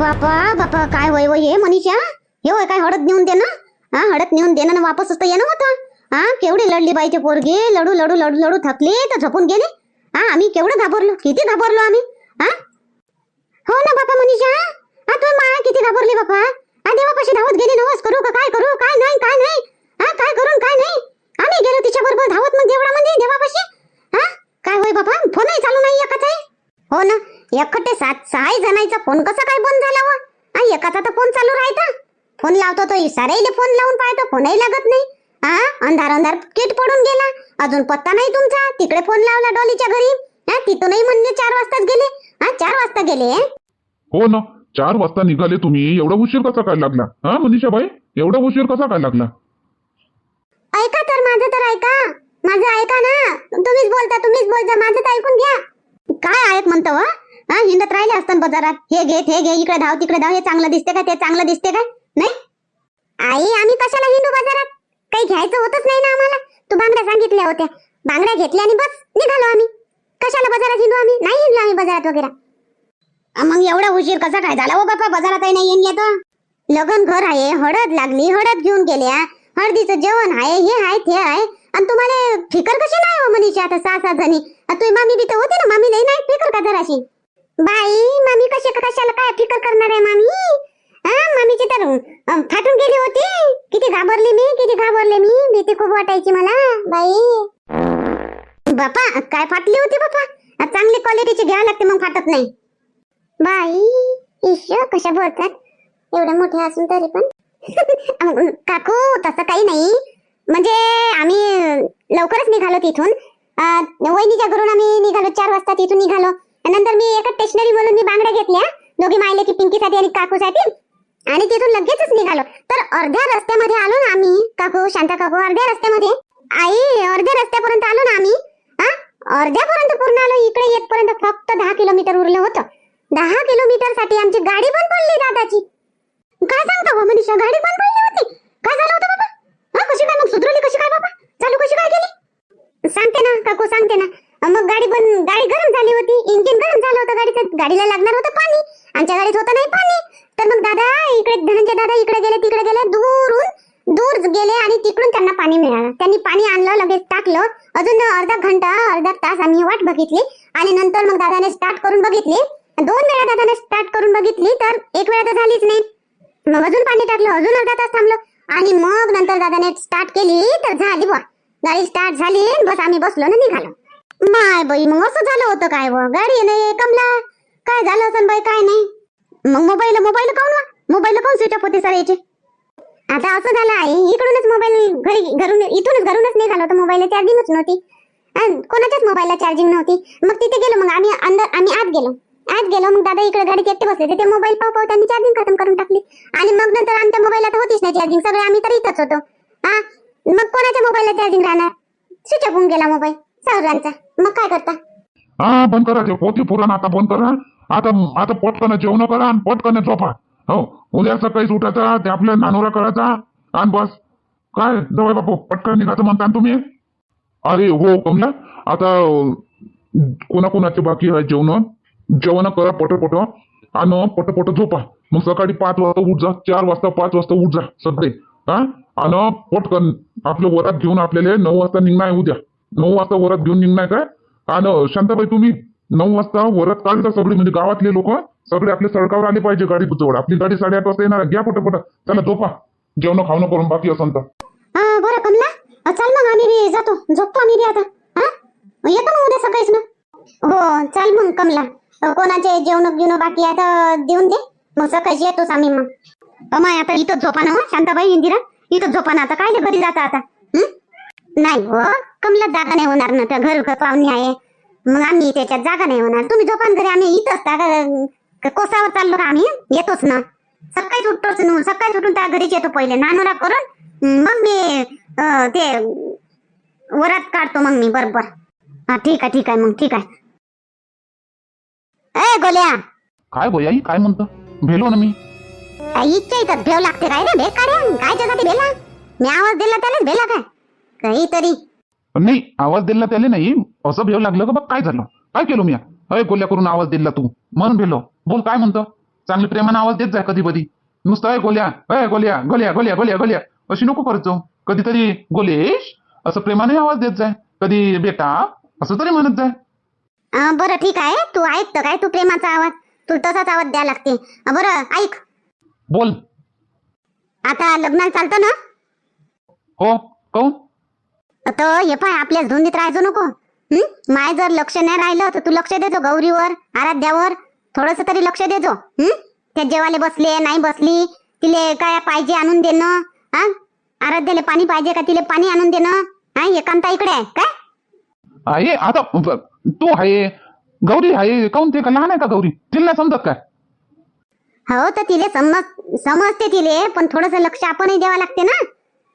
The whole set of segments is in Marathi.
बापा बापा काय वय वय हे मनीषा? हे वय काय हळद नेऊन दे ना हा हळद नेऊन दे ना वापस असतं येणं होतं. हा केवढी लढली पाहिजे पोरगी लढू लढू लढू लढू थकली तर झपून गेले. हा आम्ही केवढं घाबरलो किती घाबरलो आम्ही हा? हो ना बापा मनीषा? हा तू माय किती घाबरली बापा? हा देवापाशी धावत गेली नवस करू का काय करू? काय नाही काय नाही. हा काय करून काय नाही. आम्ही गेलो तिच्या बरोबर धावत मग देवळा म्हणजे देवापाशी. हा? काय होय बापा? फोनही चालू नाही एकाचाही. हो ना? एकटे सात सहा जणांचा फोन कसा काय बंद झाला व? हा एकाचा तर फोन चालू राहता फोन लावतो तो साराईले फोन लावून पाहतो फोनही लागत नाही. हा अंधार अंधार किट पडून गेला. अजून पत्ता नाही तुमचा. तिकडे फोन लावला डॉलीच्या घरी. हा तिथूनही म्हणले चार वाजताच गेले. हा चार वाजता गेले हो ना. चार वाजता निघाले तुम्ही. एवढा उशीर कसा काय लागला? हा मनीषाबाई? एवढा उशीर कसा काय लागला? ऐका तर माझं तर ऐका. माझं ऐका ना. तुम्हीच बोलता तुम्हीच बोलता. माझं तर ऐकून घ्या. काय आहेत म्हणतो हिंदत हा? हिंडत राहिले असतात बाजारात. हे घे हे घे इकडे धाव तिकडे धाव हे चांगलं दिसते का ते चांगलं दिसते का? नाही? आई आम्ही कशाला हिंदू बाजारात? काही घ्यायचं होतच नाही ना आम्हाला. तू बांगड्या सांगितल्या होत्या. बांगड्या घेतल्या आणि बस निघालो आम्ही. कशाला बाजारात हिंडू आम्ही? नाही हिंडलो आम्ही बाजारात वगैरे. मग एवढा उशीर कसा काय झाला? हो बापा बाजारात नाही येऊन येतं. लगन घर आहे हळद लागली हळद घेऊन गेल्या. हळदीचं जेवण आहे हे आहे ते आहे. आणि तुम्हाला फिकर कशी नाही हो मनीषा आता सहा सहा जणी? आता मामी बी तर होते ना मामी नाही नाही फिकर का जराशी? बाई मामी कशी कशाला काय फिकर करणार आहे मामी? हा मामीची तर फाटून गेली होती. किती घाबरली मी किती घाबरले मी. भीती खूप वाटायची मला बाई. बापा काय फाटली होती बापा? चांगली क्वालिटीची घ्यावी लागते मग फाटत नाही. बाई ईश कशा बोलतात. एवढ्या मोठ्या असून तरी पण. काकू तसं काही नाही. म्हणजे आम्ही लवकरच निघालो तिथून. वहिनीच्या घरून आम्ही निघालो चार वाजता तिथून निघालो. नंतर मी एका स्टेशनरी मधून मी बांगड्या घेतल्या. दोघी मायले की पिंकीसाठी आणि काकूसाठी. आणि तिथून लगेचच निघालो. तर अर्ध्या रस्त्यामध्ये आलो ना आम्ही काकू शांता काकू अर्ध्या रस्त्यामध्ये. आई अर्ध्या रस्त्यापर्यंत आलो ना आम्ही. हा? अर्ध्यापर्यंत पूर्ण आलो इकडे येतपर्यंत फक्त दहा किलोमीटर उरलं होतं. दहा किलोमीटरसाठी आमची गाडी बंद पडली दादाची. काय सांगता हो, मनीषा गाडी बंद पडली होती काय झालं होतं बाबा हा कशी काय मग सुधरवली कशी काय बाबा चालू कशी काय केली सांगते ना काकू सांगते ना अं, मग गाडी बंद गाडी गरम झाली होती इंजिन गरम झालं होतं गाडीचं गाडीला लागणार होतं पाणी. आमच्या गाडीत होतं नाही पाणी. तर मग दादा इकडे धनंजय दादा इकडे गेले तिकडे गेले. दूरून दूर गेले आणि तिकडून त्यांना पाणी मिळालं. त्यांनी पाणी आणलं लगेच टाकलं. अजून अर्धा घंटा अर्धा तास आम्ही वाट बघितली. आणि नंतर मग दादाने स्टार्ट करून बघितली. दोन वेळा दादाने स्टार्ट करून बघितली तर एक वेळा तर झालीच नाही. मग अजून पाणी टाकलं अजून अर्धा तास थांबलो. आणि मग नंतर दादाने स्टार्ट केली तर झाली बुवा. गाडी स्टार्ट झाली बस आम्ही बसलो ना निघालो. माय बाई मग असं झालं होतं काय व? गाडी नाही कमला काय झालं असेल बाई काय नाही. मग मोबाईल मोबाईल काऊन मोबाईल काऊन स्विच ऑफ होते सर याचे? आता असं झालं आहे इकडूनच मोबाईल घरी घरून इथूनच घरूनच निघालो होतं मोबाईल चार्जिंगच नव्हती. अन कोणाच्याच मोबाईलला चार्जिंग नव्हती. मग तिथे गेलो मग आम्ही अंदर आम्ही आत गेलो. आत गेलो मग दादा इकडे गाडीत एकटे बसले ते मोबाईल पाहू पाहू त्यांनी चार्जिंग खतम करून टाकली. आणि मग नंतर आमच्या मोबाईलला तर होतीच नाही चार्जिंग सगळे आम्ही तर इथंच होतो. हा? मग कोणाच्या मोबाईलला चार्जिंग राहणार? स्विच ऑफ होऊन गेला मोबाईल सर्वांचा मग काय करता? हा बंद करा ते पुराण आता बंद करा. आता आता पटकन जेवण करा आणि पटकन झोपा. हो उद्या सकाळी उठायचा ते आपल्या नानोरा करायचा. आणि बस. काय? जवळ बापू पटकन निघायचं म्हणता ना तुम्ही. अरे हो कमला. आता कोणाकोणाचे बाकी आहे जेवण? जेवण करा पटपट. आणि पटपट झोपा. मग सकाळी पाच वाजता उठ जा. चार वाजता पाच वाजता उठ जा सगळे. हा? आणि पटकन आपलं वरात घेऊन आपल्याला नऊ वाजता निघणार उद्या. नऊ वाजता वरात घेऊन निघणार काय? आणि शांताबाई तुम्ही नऊ वाजता वरात काढता सगळे म्हणजे गावातले लोक सगळे आपल्या सडकावर आले पाहिजे गाडी जवळ. आपली गाडी साडेआठ वाजता येणार आहे. घ्या पटपट. त्याला झोपा. जेवण खावणं करून बाकी असं तर हा बरं कमला. अ, चल मग आम्ही बी जातो. झोपतो आम्ही बी आता. हा? येतो मग उद्या सकाळीच ना? हो चाल मग कमला. अ, कोणाचे जेवण घेऊन बाकी आहे तर देऊन दे. मग सकाळी येतोच आम्ही मग. अमाय आता इथंच झोपा ना हो, शांताबाई इंदिरा. इथंच झोपा ना आता. काय घरी जाता आता? हं? नाही हो कमला जागा नाही होणार ना त्या घर घर पाहुणे आहे. मग आम्ही त्याच्यात जागा नाही होणार. तुम्ही झोपा ना घरी आम्ही इथंच त्या ग- क- कोसावर चाललो का आम्ही? येतोच ना. सकाळी उठतोच ना. सकाळी उठून त्या घरीच येतो पहिले. नानोरा करून मग मी ते वरात काढतो मग मी. बरोबर हा ठीक आहे ठीक आहे मग ठीक आहे. ए गोल्या! काय भैयाई काय म्हणतं? भेलो ना मी. इच्छा इथं भेव लागते काय रे? भे काढ्या काय त्यासाठी भेला? मी आवाज दिला त्यालाच भेला काय? काहीतरी नाही आवाज दिला त्याले नाही. असं भेव लागलं का बघ काय झालं? काय केलं मी? अय गोल्या करून आवाज दिला तू. म्हणून भेलो. बोल काय म्हणतं? चांगली प्रेमानं आवाज देत जाय कधी कधी नुसतं "अय गोल्या अय गोल्या गोल्या गोल्या गोल्या गोल्या. अशी नको करत जाऊ. कधीतरी गोलेश असं प्रेमाने आवाज देत जाय. कधी बेटा असं तरी म्हणत जाय. बरं ठीक आहे. तू ऐकतं काय तू प्रेमाचा आवाज तुला तसाच आवाज द्यावा लागते. बरं ऐक. बोल. आता लग्नाला चालतं ना? हो काऊन तर हे पाय आपल्याच धुंदीत राहायचो नको. हं? माय जर लक्ष नाही राहिलं तर तू लक्ष देतो गौरीवर आराध्यावर. थोडस तरी लक्ष देतो हं? त्या जेवाले बसले नाही बसली तिले काय पाहिजे आणून देणं? हा आराध्याला पाणी पाहिजे का? तिले पाणी आणून देणं? हा एकांता इकडे आहे. काय? आहे आता ब- तू आहे. गौरी आहे. काऊन ते का लहान आहे का गौरी? तिला नाही समजत काय? हो तर तिले समज समजते तिले पण थोडस लक्ष आपणही द्यावं लागते ना?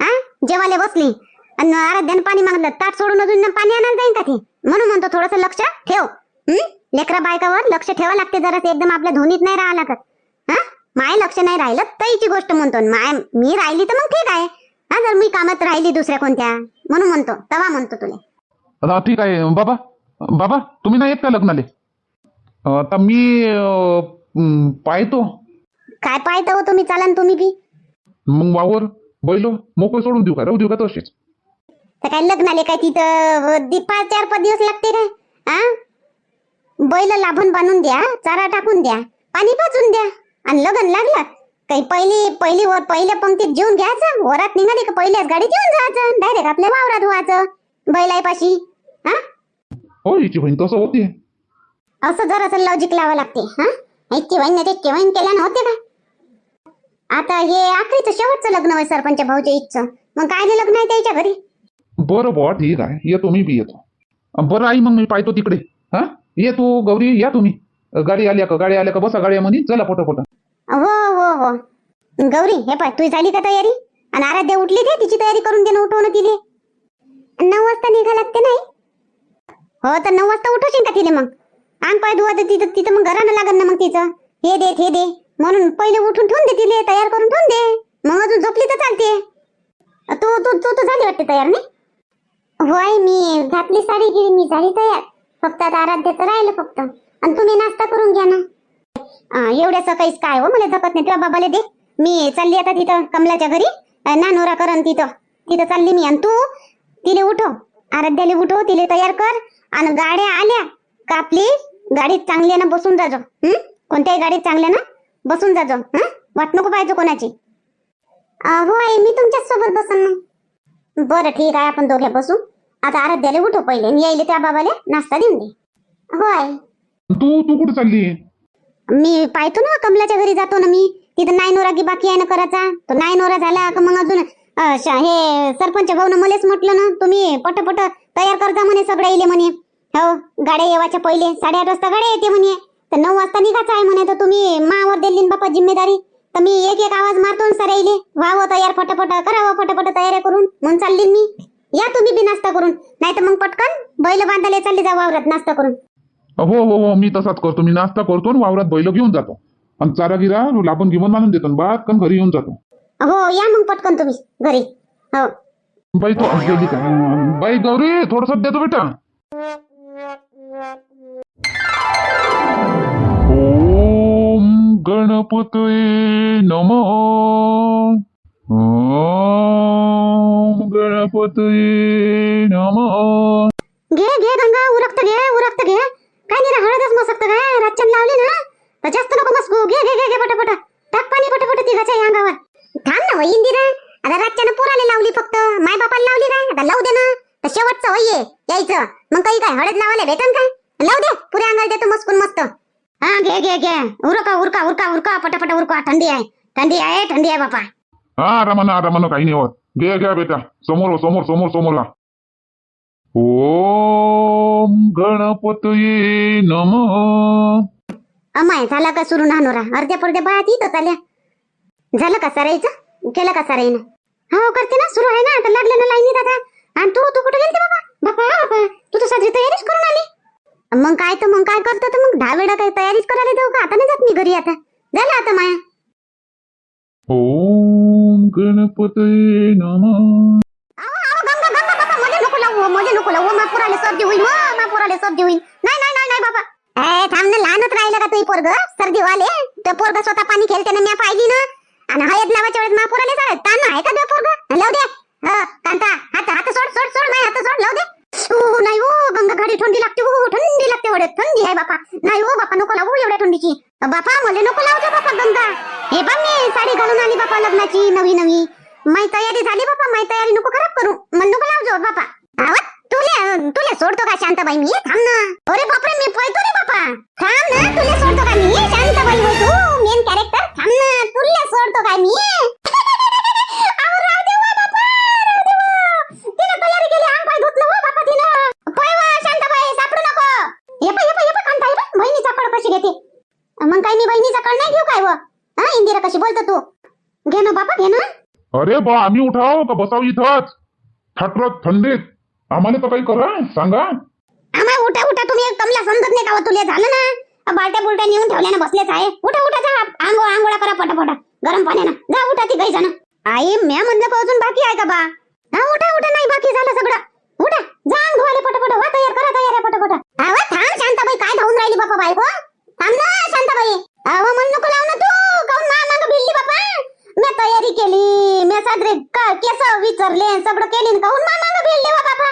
हा जेवाले बसली. आणि आराध्याने पाणी मागलं ताट सोडून अजून पाणी आणायला जाईन का ती? म्हणून म्हणतो थोडस लक्ष ठेव. हं? लेकरा बायकावर लक्ष ठेवा लागते जरा एकदम आपल्या धुनीत नाही राहा लागत. हा? माय लक्ष नाही राहिलं तईची गोष्ट म्हणतो माय मी राहिली तर मग ठीक आहे. हा? जर मी कामात राहिली दुसऱ्या कोणत्या म्हणून म्हणतो तवा म्हणतो तुले. ठीक आहे बाबा बाबा तुम्ही नाही येत का लग्नाले? आता मी पाहतो. काय पाहता हो तुम्ही चालन तुम्ही बी. मग वावर बैल मोकळं सोडून देऊ का? राहू देऊ का तसेच तर काय लग्नाले काय तिथं? दि- पाच चार पाच दिवस लागते काय? हा बैल लाभून बांधून द्या चारा टाकून द्या पाणी पाजून द्या. आणि लग्न लागलं काही पहिली पहिली वर पहिल्या पंक्तीत जेवून घ्यायचं? वरात निघाली का पहिल्याच गाडीत येऊन जायचं? डायरेक्ट आपल्या वावरात व्हायचं बैलापाशी हा हो हिची बहीण तसं होते? असं जरासं लॉजिक लावावं लागते हा? इतकी बहीण नाही ते बहीण केल्यानं होते का? आता हे आखरीचं शेवटचं लग्न होय सरपंच भाऊच्या इच्छा मग काय लग्न आहे त्याच्या घरी? बरं बॉ ठीक आहे. येतो मी बी येतो. बरं आई मग मी पाहतो तिकडे. हा? ये तू गौरी या तुम्ही. गाडी आल्या का? गाडी आल्या का? बसा गाड्यामध्ये चला पटापट. हो हो हो. गौरी हे पाय तू झाली का तयारी? आणि आराध्या उठली ते? तिची तयारी करून दे उठवणं तिले. नऊ वाजता निघा लागते नाही हो तर नऊ वाजता उठवशील का तिले मग? अंग पाय धुवा तर तिथं तिथं मग घरानं लागन ना मग तिचं. हे दे हे दे. म्हणून पहिले उठून ठेवून दे तिले तयार करून ठेवून दे. मग अजून झोपली तर चालते. तू तू तू तर झाली वाटते तयार नाही? होय मी घातली साडी गिरी मी झाली तयार. फक्त आता आराध्याचं राहिलं फक्त. आणि तुम्ही नाश्ता करून घ्या ना. एवढ्या सकाळीच काय हो? मला धकत नाही. बाबा बाबाला दे. मी चालली आता तिथं कमलाच्या घरी. नानोरा करन तिथं. तिथं चालली मी. आणि तू? तिले उठव. आराध्याले उठव तिले तयार कर. आणि गाड्या आल्या. का आपली गाडीत चांगल्यानं बसून जाजो हं? कोणत्याही गाडीत चांगल्या ना बसून जाजो हं? वाट नको पाहिजे कोणाची. हो आई मी तुमच्याच सोबत बसन ना. बरं ठीक आहे आपण दोघे बसू. आता आराध्याला उठव पहिले आणि यायले त्या बाबाला नाश्ता देऊन दे. होय. तू तू कुठे चालली? मी पाहतो ना कमलाच्या घरी जातो ना मी. तिथं नाही नोरा की बाकी आहे ना करायचा तो नाही नोरा झाला का मग अजून अं, श- हे सरपंच भाऊन मलाच म्हटलं ना तुम्ही पटपट तयार करता म्हणे सगळं येले म्हणे. हो गाड्या येवाच्या पहिले. साडेआठ वाजता गाड्या येते म्हणे. तर नऊ वाजता निघायचं आहे म्हणे तर तुम्ही मावर दिली ना बापा जिम्मेदारी. तर मी एक एक आवाज मारतो ना सराईले व्हावं तयार फटाफट करावं फटाफट तयारी करून म्हणून चालली मी. या तुम्ही बी नाश्ता करून. नाही तर मग पटकन बैल बांधायला चालली जा वावरात नाश्ता करून. हो हो हो मी तसाच करतो. मी नाश्ता करतो आणि वावरात बैल घेऊन जातो. आणि चारा गिरा लाभून घेऊन आणून देतो आणि बात घरी येऊन जातो. हो या मग पटकन तुम्ही घरी. हो. बाई तो गेली बाई गौरी थोडस देतो बेटा. गणपतये नम। गणपतये नम। घे घे गंगा उरकत घे उरकत घे. काय नाही हळदच मसकत काय? रातच्यान लावली ना? तर जास्त नको मस्कू. घे घे घे घे पटापट. टाक पाणी पटापट तिघाच्या या अंगावर. थांब ना वय इंदिरा आता रातच्यानं पोराला लावली फक्त. माय बापाला लावली काय? आता लावू दे ना. तर शेवटचं होय ये, यायचं. मग काही काय? हळद लावायला भेटन काय? लावू दे. पुऱ्या अंगाला देतो मस्कून मस्त. हा घे घे घे उरका उरका उरका उरका पटापट उरका थंडी आहे थंडी आहे थंडी आहे बापा हा आरामानं आरामानं काही नाही होत घे घ्या बेटा समोर समोर समोर समोर ला ओम गणपतये नम अमाय झाला का सुरू नानोरा अर्ध्या पडद्या बाळा तिथं चाल्या झालं का सराईचं केलं का सराईनं हो करते ना सुरू आहे ना आता लागलं ना लाईनीत आता आणि तू तू कुठे गेलते बाबा बापा बापा तू तर साजरी तयारीच करून आली मग काय तर मग काय करतो तर मग दहा वेळा काही तयारीच करायला देऊ का? आता नाही जात मी घरी आता. झालं आता माया. ओम गणपतये नम. गंगा गंगा बाबा नको लावू मध्ये नको लावू पुराले सर्दी होईल मा मा पुराले सर्दी होईल. नाही नाही नाही नाही बाबा. ए, थांब ना लहानच राहिलं का तुही पोरग? सर्दी वाले ते पोरग स्वतः पाणी खेळते ना मी पाहिली ना. आणि हळद लावायच्या वेळेस महापुराले चालत ताण आहे का ते पोरग? लावू दे. ह, कांता हात हात सोड सोड सोड नाही हात सोड लावू दे. नाही हो गंगा घडी थंडी लागते हो थंडी लागते वडे थंडी आहे बापा. नाही हो बापा नको लावू एवढ्या थंडीची. बापा मला नको लावतो बापा गंगा. हे बघ मी साडी घालून आली बापा लग्नाची नवी नवी. माई तयारी झाली बापा माई तयारी नको खराब करू. मला नको लावजो बापा. आवाज तुले तुले सोडतो का शांताबाई मी? थांब ना. अरे बापरे मी पळतो रे बापा. थांब ना तुले सोडतो का मी? शांताबाई हो तू मेन कॅरेक्टर थांब ना तुले सोडतो का मी अहो, राहू दे वा बापा, राहू दे वा. तिनं तयारी केली अंग पाय धुतलं वा बापा तिनं पळ वा शांताबाई सापडू नको ये पा ये पा ये पा कांता ये पा बहिणीचा कळ कशी घेते मग काय मी बहिणीचा कळ नाही घेऊ काय व हा इंदिरा कशी बोलतो तू घे ना बापा घे ना अरे बा आम्ही उठाव का बसाव इथंच. ठाकरत थंडीत. आम्हाला तर काही करा सांगा. आम्हा उठा उठा तुम्ही कमला समजत नाही का हो तुले? झालं ना? बालट्या बुलट्या नेऊन ठेवल्यानं बसलेच आहे. उठा उठा जा. आंघोळ आंघोळा करा पटापटा. गरम पाण्यानं. जा उठा ती काही जण. आई म्या म्हणलं का अजून बाकी आहे का बा? हा उठा उठा नाही बाकी झालं सगळं. उठा जा अंग पटापट. वा तयार करा तयार आहे पटापट. आवा थांब शांताबाई काय धावून राहिली बापा बायको? थांब ना शांताबाई. आवा म्हण नको लावू ना तू. काऊन मा माग भिडली बापा? मी तयारी केली. मी साजरे का केस विचारले सगळं केली न काऊन मा माग वा बापा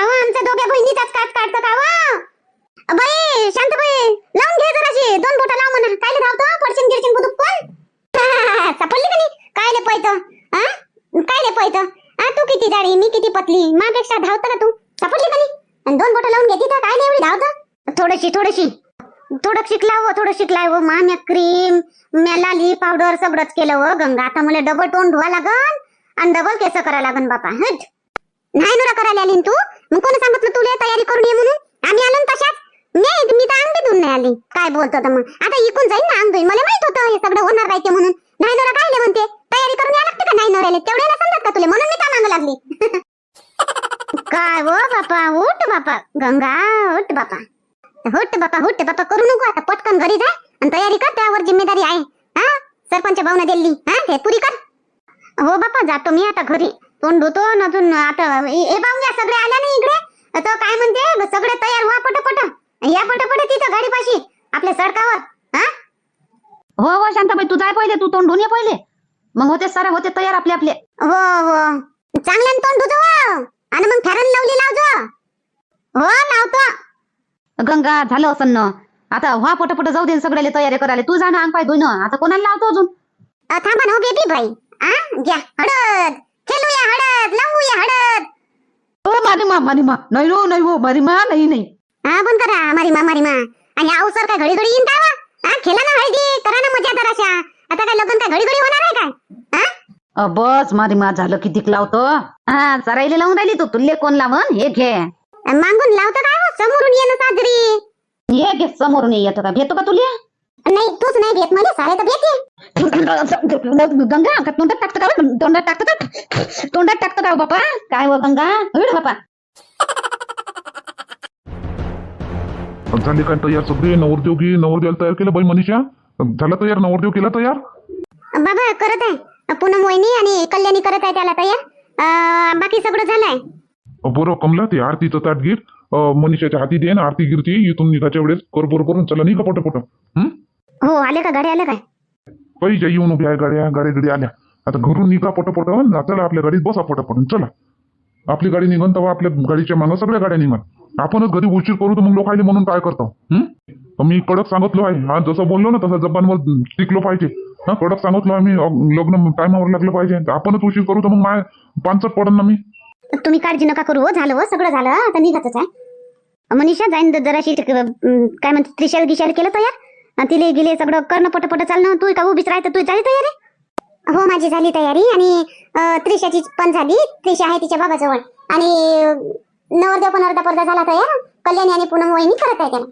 आमच्या दोघ्या बहिणीचाच काट काढतं का वा बाई शांतबाई लावून घे जराशी. दोन बोटा लाव म्हणा. कायले धावतो? पडशीन गिरशीन बुदुक कोण सापडली का नाही? कायले पळतं? हा? कायले पळतं? हा तू किती जाडी? मी किती पतली? मापेक्षा धावतं का तू? सापडली का नाही? आणि दोन बोटा लावून घेते तर नाही एवढी धावतं? थोडीशी थोडीशी. थोडं शिकला हो थोडं शिकलाय हो मान्य क्रीम मला लाली पावडर सगळंच केलं हो, गंगा. आता मला डबल तोंड धुवा लागन आणि डबल केस करा लागन बापा. हट. नाही नरा करायला आली न तू? मग कोणी सांगितलं तुला तयारी करून ये म्हणून? आम्ही आलो न तशाच? नाही मी तर अंग धुवून नाही आली. काय बोलतो तर मग? आता इकून जाईन ना अंग धुईन मला माहीत होतं हे सगळं होणार राहते म्हणून. नाही नोरा काय म्हणते? तयारी करून या लागते का नाही नोराले? तेवढ्याला समजत का तुला? म्हणून मी काय मागं लागली? काय हो बापा? उठ बापा. गंगा उठ बापा. हुट बापा हुट बापा. करू नको आता. पटकन घरी जा. आणि तयारी कर त्यावर जिम्मेदारी आहे. हा? सरपंच भावना दिली. हा? हे पुरी कर. हो बापा जातो मी आता घरी. तोंड धुतो अजून आता हे हे पाहून सगळे आल्या ना इकडे? तर काय म्हणते? सगळे तयार व्हा पटपट. या पटपट तिथं गाडीपाशी आपल्या सडकावर. हा? हो हो शांताबाई तू जाय पहिले तू तोंड ये पहिले. मग होते सारे होते तयार आपले आपले. हो हो. चांगल्यानं तोंड धुतो. आणि मग फॅरन लावली लावजो. हो लावतो. गंगा झालं असं न आता व्हा पटपट जाऊ दे सगळ्याला तयारी करायला. तू जा ना अंग पाय धुईन. आता कोणाला लावतो अजून? अ, थांबा ना हो बेबी भाई आ घ्या. हळद. खेळूया हळद. लावूया हळद. ओ नाही हो नाही हो मारी मा नाही नाही. हा बंद करा. मारी मा मारी मा आणि अवसर काय घडी घडी येईन? हा खेळा ना हळदी. करा ना मजा आता काय लग्न काय घडी घडी होणार आहे काय? हा? अ, बस मारी मा झालं कितीक लावतो. हा चरायला लावून राहिली तू. तुल्ले कोण लावून हे घे. मागून लावतं काय हो? समोरून ये ना साजरी. हे घे समोरून ये येतो का? भेटतो का तुले? नाही तूच नाही भेट मला सारे तर भेटे गंगा का तोंडात टाकतं का? हो? तोंडात टाकतं का? तोंडात टाकतं का बापा? काय हो गंगा? हड बापा. झाली काय तयार सगळे नवरदेव घे नवरदेवाला तयार केलं बाई मनीषा? झाला तयार नवरदेव केला तयार? बाबा करत आहे. पूनम वहिनी आणि कल्याणी करत आहे त्याला तयार. अं, बाकी सगळं झालंय. बरं कमला ते आरतीचं ताट घे अं, मनीषाच्या हाती दे ना आरती गिरती इथून निघाच्या वेळेस कर बरोबर चला निघा पटपट. हं? हो आले का? गाडी आलं काय? काही येऊन उभ्या आहे गाड्या गाड्या गाडी आल्या. आता घरून निघा पटपट ना चला आपल्या गाडीत बसा पटपट चला. आपली गाडी निघन तेव्हा आपल्या गाडीच्या मागं सगळ्या गाड्या निघन. आपणच घरी उशीर करू तर मग लोक आले म्हणून काय करतो? हं? मी कडक सांगितलो आहे. हा जसं बोललो ना तसं जबानवर टिकलो पाहिजे. हा कडक सांगितलो आम्ही लग्न टायमावर लागलं पाहिजे. आपणच उशीर करू तर मग माय पानसट पडन ना मी. तुम्ही काळजी नका करू हो झालं हो सगळं झालं आता निघतच आहे. मनीषा जाईन जराशी काय म्हणते त्रिशाल गिशाल केलं तयार? आणि तिले गेले सगळं करणं पटपट चालणं तू का उभीच राहतं तू झाली तयारी? हो माझी झाली तयारी आणि त्रिशाची पण झाली त्रिशा आहे तिच्या बाबाजवळ. आणि नवरदेव पण अर्धा पर्धा झाला तयार कल्याणी आणि पूनम वहिनी करत आहे त्याला.